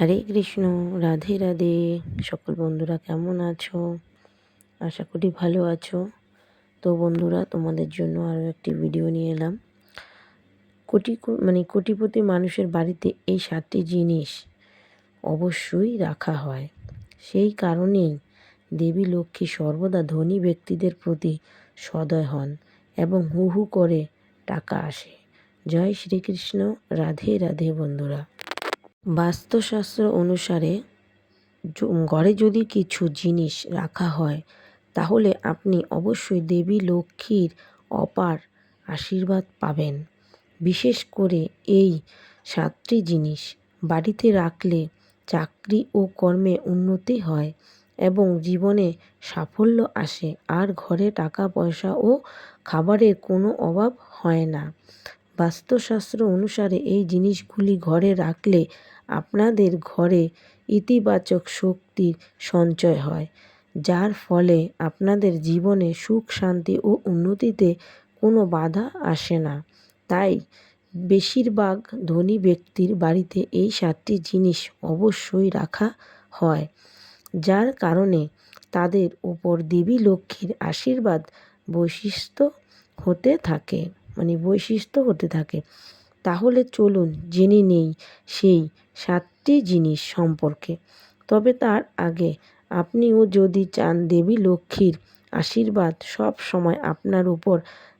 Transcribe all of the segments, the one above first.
হরে কৃষ্ণ, রাধে রাধে। সকল বন্ধুরা কেমন আছো? আশা করি ভালো আছো। তো বন্ধুরা, তোমাদের জন্য আরও একটি ভিডিও নিয়ে এলাম। কোটি মানে কোটিপতি মানুষের বাড়িতে এই সাতটি জিনিস অবশ্যই রাখা হয়। সেই কারণেই দেবী লক্ষ্মী সর্বদা ধনী ব্যক্তিদের প্রতি সদয় হন এবং হু হু করে টাকা আসে। জয় শ্রীকৃষ্ণ, রাধে রাধে বন্ধুরা। বাস্তুশাস্ত্র অনুসারে ঘরে যদি কিছু জিনিস রাখা হয়, তাহলে আপনি অবশ্যই দেবী লক্ষ্মীর অপার আশীর্বাদ পাবেন। বিশেষ করে এই সাতটি জিনিস বাড়িতে রাখলে চাকরি ও কর্মে উন্নতি হয় এবং জীবনে সাফল্য আসে, আর ঘরে টাকা পয়সা ও খাবারের কোনো অভাব হয় না। বাস্তুশাস্ত্র অনুসারে এই জিনিসগুলি ঘরে রাখলে আপনাদের ঘরে ইতিবাচক শক্তির সঞ্চয় হয়, যার ফলে আপনাদের জীবনে সুখ, শান্তি ও উন্নতিতে কোনো বাধা আসে না। তাই বেশিরভাগ ধনী ব্যক্তির বাড়িতে এই সাতটি জিনিস অবশ্যই রাখা হয়, যার কারণে তাদের উপর দেবী লক্ষ্মীর আশীর্বাদ বৈশিষ্ট্য হতে থাকে। মানে বৈশিষ্ট্য হতে থাকে। তাহলে চলুন জেনে নেই সেই সাতটি জিনিস সম্পর্কে। তবে তার আগে আপনিও যদি চান দেবী লক্ষ্মীর আশীর্বাদ সব সময় আপনার উপর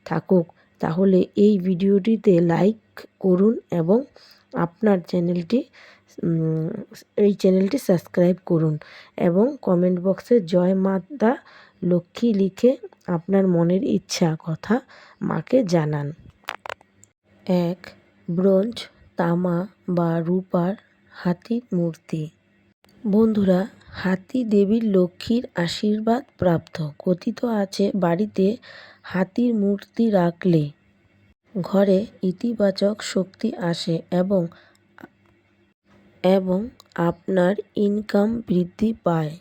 থাকুক, তাহলে এই ভিডিওটিতে লাইক করুন এবং আপনার চ্যানেলটি এই চ্যানেলটি সাবস্ক্রাইব করুন এবং কমেন্ট বক্সে জয় মাতা লক্ষ্মী লিখে আপনার মনের ইচ্ছা কথা মাকে জানান। এক, ব্রোঞ্জ, তামা বা রূপার হাতির মূর্তি। বন্ধুরা, হাতি দেবীর লক্ষ্মীর আশীর্বাদ প্রাপ্ত। কথিত আছে, বাড়িতে হাতির মূর্তি রাখলে ঘরে ইতিবাচক শক্তি আসে এবং এবং আপনার ইনকাম বৃদ্ধি পায়।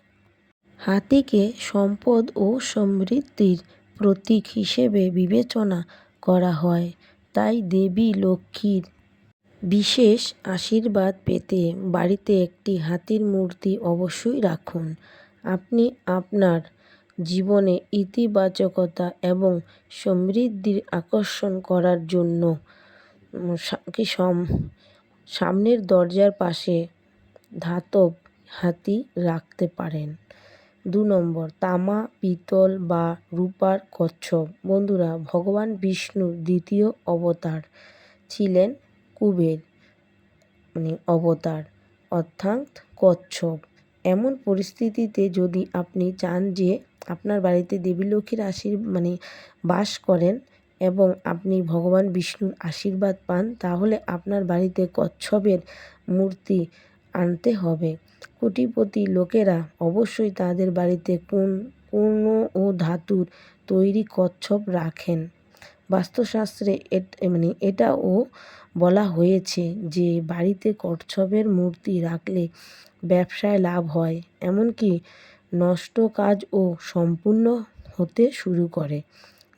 হাতিকে সম্পদ ও সমৃদ্ধির প্রতীক হিসেবে বিবেচনা করা হয়। তাই দেবী লক্ষ্মীর বিশেষ আশীর্বাদ পেতে বাড়িতে একটি হাতির মূর্তি অবশ্যই রাখুন। আপনি আপনার জীবনে ইতিবাচকতা এবং সমৃদ্ধির আকর্ষণ করার জন্য কি সম- সামনের দরজার পাশে ধাতব হাতি রাখতে পারেন। দু নম্বর, তামা, পিতল বা রূপার কচ্ছপ। বন্ধুরা, ভগবান বিষ্ণুর দ্বিতীয় অবতার ছিলেন কুবের মানে অবতার, অর্থাৎ কচ্ছপ। এমন পরিস্থিতিতে যদি আপনি চান যে আপনার বাড়িতে দেবী লক্ষ্মীর আশীর মানে বাস করেন এবং আপনি ভগবান বিষ্ণুর আশীর্বাদ পান, তাহলে আপনার বাড়িতে কচ্ছপের মূর্তি আনতে হবে। কোটিপতি লোকেরা অবশ্যই তাদের বাড়িতে কোন কোনো ও ধাতুর তৈরি কচ্ছপ রাখেন। বাস্তুশাস্ত্রে মানে এটাও বলা হয়েছে যে, বাড়িতে কচ্ছপের মূর্তি রাখলে ব্যবসায় লাভ হয়, এমনকি নষ্ট কাজও সম্পূর্ণ হতে শুরু করে।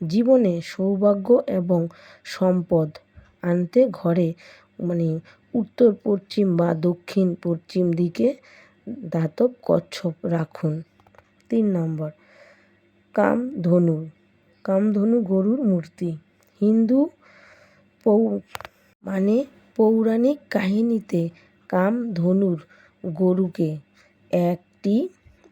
জীবনে সৌভাগ্য এবং সম্পদ আনতে ঘরে মানে উত্তর, পশ্চিম বা দক্ষিণ, পশ্চিম দিকে ধাতব কচ্ছপ রাখুন। তিন নম্বর, কামধনু কামধনু গরুর মূর্তি। হিন্দু পৌ মানে পৌরাণিক কাহিনীতে কামধনুর গরুকে একটি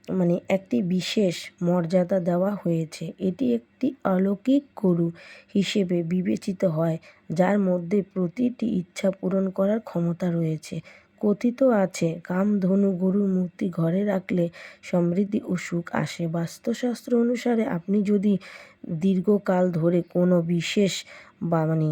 মানে একটি বিশেষ মর্যাদা দেওয়া হয়েছে। এটি একটি অলৌকিক গরু হিসেবে বিবেচিত হয়, যার মধ্যে প্রতিটি ইচ্ছা পূরণ করার ক্ষমতা রয়েছে। কথিত আছে, কামধনু গরুর মূর্তি ঘরে রাখলে সমৃদ্ধি ও সুখ আসে। বাস্তুশাস্ত্র অনুসারে আপনি যদি দীর্ঘকাল ধরে কোনো বিশেষ বা মানে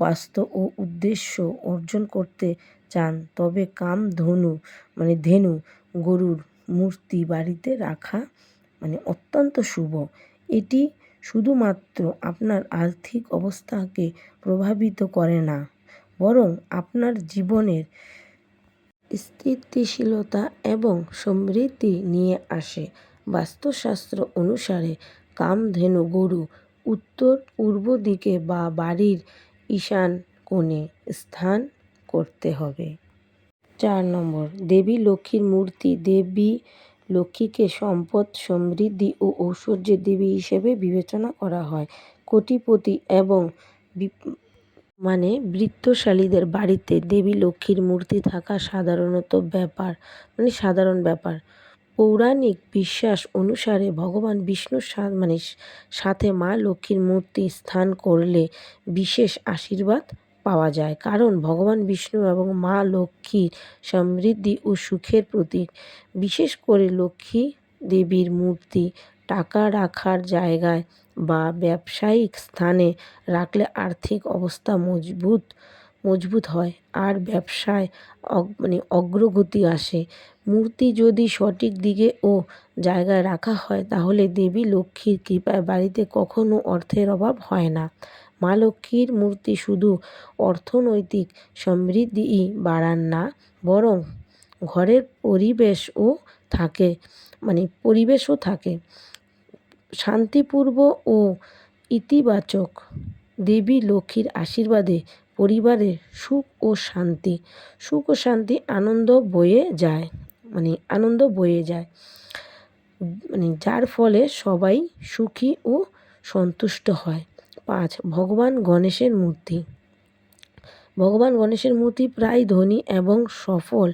বাস্তু ও উদ্দেশ্য অর্জন করতে চান, তবে কামধনু মানে ধেনু গরুর মূর্তি বাড়িতে রাখা মানে অত্যন্ত শুভ। এটি শুধুমাত্র আপনার আর্থিক অবস্থাকে প্রভাবিত করে না, বরং আপনার জীবনের স্থিতিশীলতা এবং সমৃদ্ধি নিয়ে আসে। বাস্তুশাস্ত্র অনুসারে কামধেনু গরু উত্তর পূর্ব দিকে বা বাড়ির ঈশান কোণে স্থান করতে হবে। চার নম্বর, দেবী লক্ষ্মীর মূর্তি, দেবী লক্ষ্মীকে সম্পদ, সমৃদ্ধি ও ঐশ্বর্যের দেবী হিসেবে বিবেচনা করা হয়। কোটিপতি এবং মানে বৃত্তশালীদের বাড়িতে দেবী লক্ষ্মীর মূর্তি থাকা সাধারণত ব্যাপার মানে সাধারণ ব্যাপার। পৌরাণিক বিশ্বাস অনুসারে ভগবান বিষ্ণুর মানে সাথে মা লক্ষ্মীর মূর্তি স্থান করলে বিশেষ আশীর্বাদ পাওয়া যায়। কারণ ভগবান বিষ্ণু এবং মা লক্ষ্মীর সমৃদ্ধি ও সুখের প্রতীক। বিশেষ করে লক্ষ্মী দেবীর মূর্তি টাকা রাখার জায়গায় বা ব্যবসায়িক স্থানে রাখলে আর্থিক অবস্থা মজবুত মজবুত হয় আর ব্যবসায় মানে অগ্রগতি আসে। মূর্তি যদি সঠিক দিকে ও জায়গায় রাখা হয় তাহলে দেবী লক্ষ্মীর কৃপায় বাড়িতে কখনো অর্থের অভাব হয় না। মা লক্ষ্মীর মূর্তি শুধু অর্থনৈতিক সমৃদ্ধিই বাড়ান না, বরং ঘরের পরিবেশও থাকে মানে পরিবেশও থাকে। শান্তিপূর্ব ও ইতিবাচক দেবী লক্ষ্মীর আশীর্বাদে পরিবারের সুখ ও শান্তি, সুখ ও শান্তি আনন্দ বয়ে যায় মানে আনন্দ বয়ে যায়। মানে যার ফলে সবাই সুখী ও সন্তুষ্ট হয়। পাঁচ, ভগবান গণেশের মূর্তি। ভগবান গণেশের মূর্তি প্রায় ধনী এবং সফল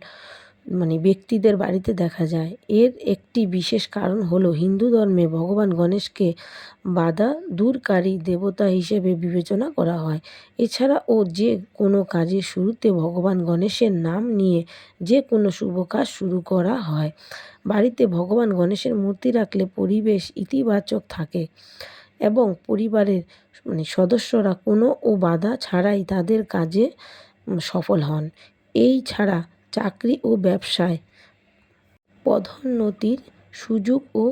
মানে ব্যক্তিদের বাড়িতে দেখা যায়। এর একটি বিশেষ কারণ হলো হিন্দু ধর্মে ভগবান গণেশকে বাধা দূরকারী দেবতা হিসেবে বিবেচনা করা হয়। এছাড়াও যে কোনো কাজের শুরুতে ভগবান গণেশের নাম নিয়ে যে কোনো শুভ কাজ শুরু করা হয়। বাড়িতে ভগবান গণেশের মূর্তি রাখলে পরিবেশ ইতিবাচক থাকে। এবং পরিবারের মানে সদস্যরা কোনো ও বাধা ছাড়াই তাদের কাজে সফল হন। এই ছাড়া চাকরি ও ব্যবসায় পদোন্নতির সুযোগ ও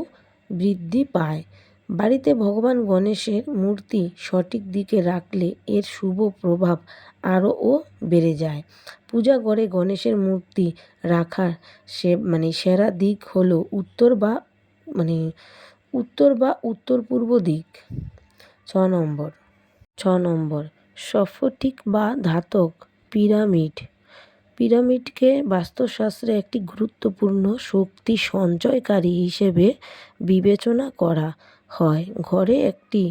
বৃদ্ধি পায়। বাড়িতে ভগবান গণেশের মূর্তি সঠিক দিকে রাখলে এর শুভ প্রভাব আরও ও বেড়ে যায়। পূজা ঘরে গণেশের মূর্তি রাখার সে মানে সেরা দিক হলো উত্তর বা মানে উত্তর বা উত্তর পূর্ব দিক। ছ নম্বর। ছ নম্বর। সফটিক বা ধাতব পিরামিড। পিরামিডকে বাস্তুশাস্ত্রে একটি গুরুত্বপূর্ণ শক্তি সঞ্চয়কারী হিসেবে বিবেচনা করা হয়। ঘরে একটি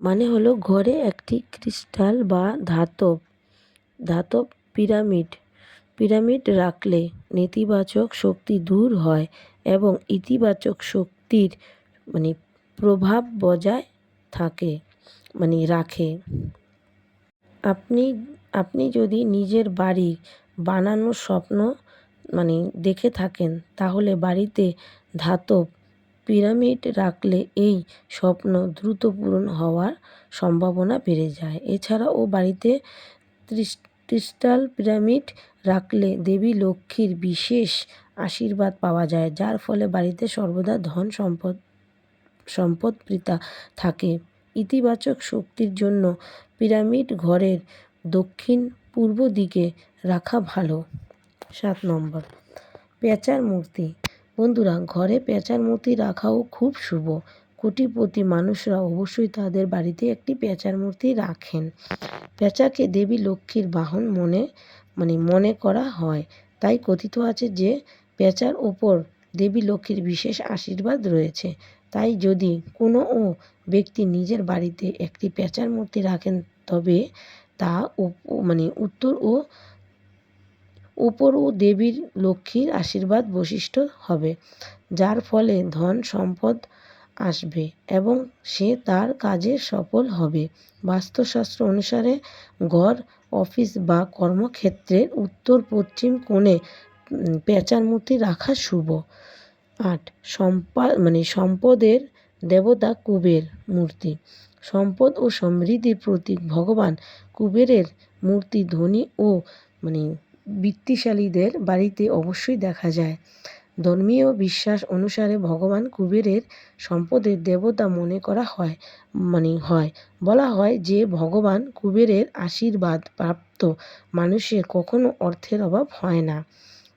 মানে হলো ঘরে একটি ক্রিস্টাল বা ধাতব ধাতব পিরামিড। পিরামিড রাখলে নেতিবাচক শক্তি দূর হয় এবং ইতিবাচক শক্তির মানে প্রভাব বজায় থাকে মানে রাখে। আপনি আপনি যদি নিজের বাড়ি বানানোর স্বপ্ন মানে দেখে থাকেন, তাহলে বাড়িতে ধাতব পিরামিড রাখলে এই স্বপ্ন দ্রুত পূরণ হওয়ার সম্ভাবনা বেড়ে যায়। এছাড়াও বাড়িতে ক্রিস্টাল পিরামিড রাখলে দেবী লক্ষ্মীর বিশেষ আশীর্বাদ পাওয়া যায়, যার ফলে বাড়িতে সর্বদা ধন সম্পদ সম্পদপ্রীতা থাকে। ইতিবাচক শক্তির জন্য পিরামিড ঘরের দক্ষিণ পূর্ব দিকে রাখা ভালো। সাত নম্বর, পেঁচার মূর্তি। বন্ধুরা, ঘরে পেঁচার মূর্তি রাখাও খুব শুভ। কোটিপতি মানুষরা অবশ্যই তাদের বাড়িতে একটি পেঁচার মূর্তি রাখেন। পেঁচাকে দেবী লক্ষ্মীর বাহন মনে মানে মনে করা হয়। তাই কথিত আছে যে, পেঁচার ওপর দেবী লক্ষ্মীর বিশেষ আশীর্বাদ রয়েছে। তাই যদি কোনো ব্যক্তি নিজের বাড়িতে একটি পেঁচার মূর্তি রাখেন, তবে তা মানে উত্তর ও উপর ও দেবীর লক্ষ্মীর আশীর্বাদ বৈশিষ্ট্য হবে, যার ফলে ধন সম্পদ আসবে এবং সে তার কাজে সফল হবে। বাস্তুশাস্ত্র অনুসারে ঘর, অফিস বা কর্মক্ষেত্রের উত্তর পশ্চিম কোণে পেঁচার মূর্তি রাখা শুভ। আট। সম্পা মানে সম্পদের দেবতা কুবের মূর্তি। সম্পদ ও সমৃদ্ধির প্রতীক ভগবান কুবেরের মূর্তি ধনী ও মানে বৃত্তিশালীদের বাড়িতে অবশ্যই দেখা যায়। ধর্মীয় বিশ্বাস অনুসারে ভগবান কুবেরের সম্পদের দেবতা মনে করা হয় মানে হয়। বলা হয় যে ভগবান কুবেরের আশীর্বাদ প্রাপ্ত মানুষের কখনো অর্থের অভাব হয় না।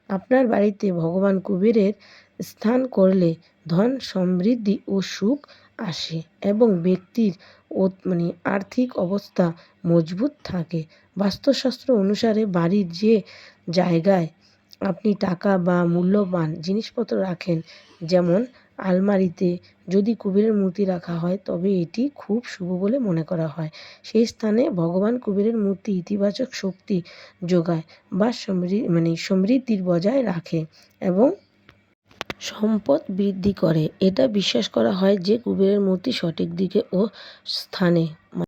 আপনার বাড়িতে ভগবান কুবেরের স্থান করলে ধন সমৃদ্ধি ও সুখ আসে এবং ব্যক্তির ও মানে আর্থিক অবস্থা মজবুত থাকে। বাস্তুশাস্ত্র অনুসারে বাড়ির যে জায়গায় আপনি টাকা বা মূল্যবান জিনিসপত্র রাখেন, যেমন আলমারিতে যদি কুবেরের মূর্তি রাখা হয়, তবে এটি খুব শুভ বলে মনে করা হয়। সেই স্থানে ভগবান কুবেরের মূর্তি ইতিবাচক শক্তি যোগায় বা সমৃ মানে সমৃদ্ধির বজায় রাখে এবং সম্পদ বৃদ্ধি করে। এটা বিশ্বাস করা হয় যে কুবেরের মূর্তি সঠিক দিকে ও স্থানে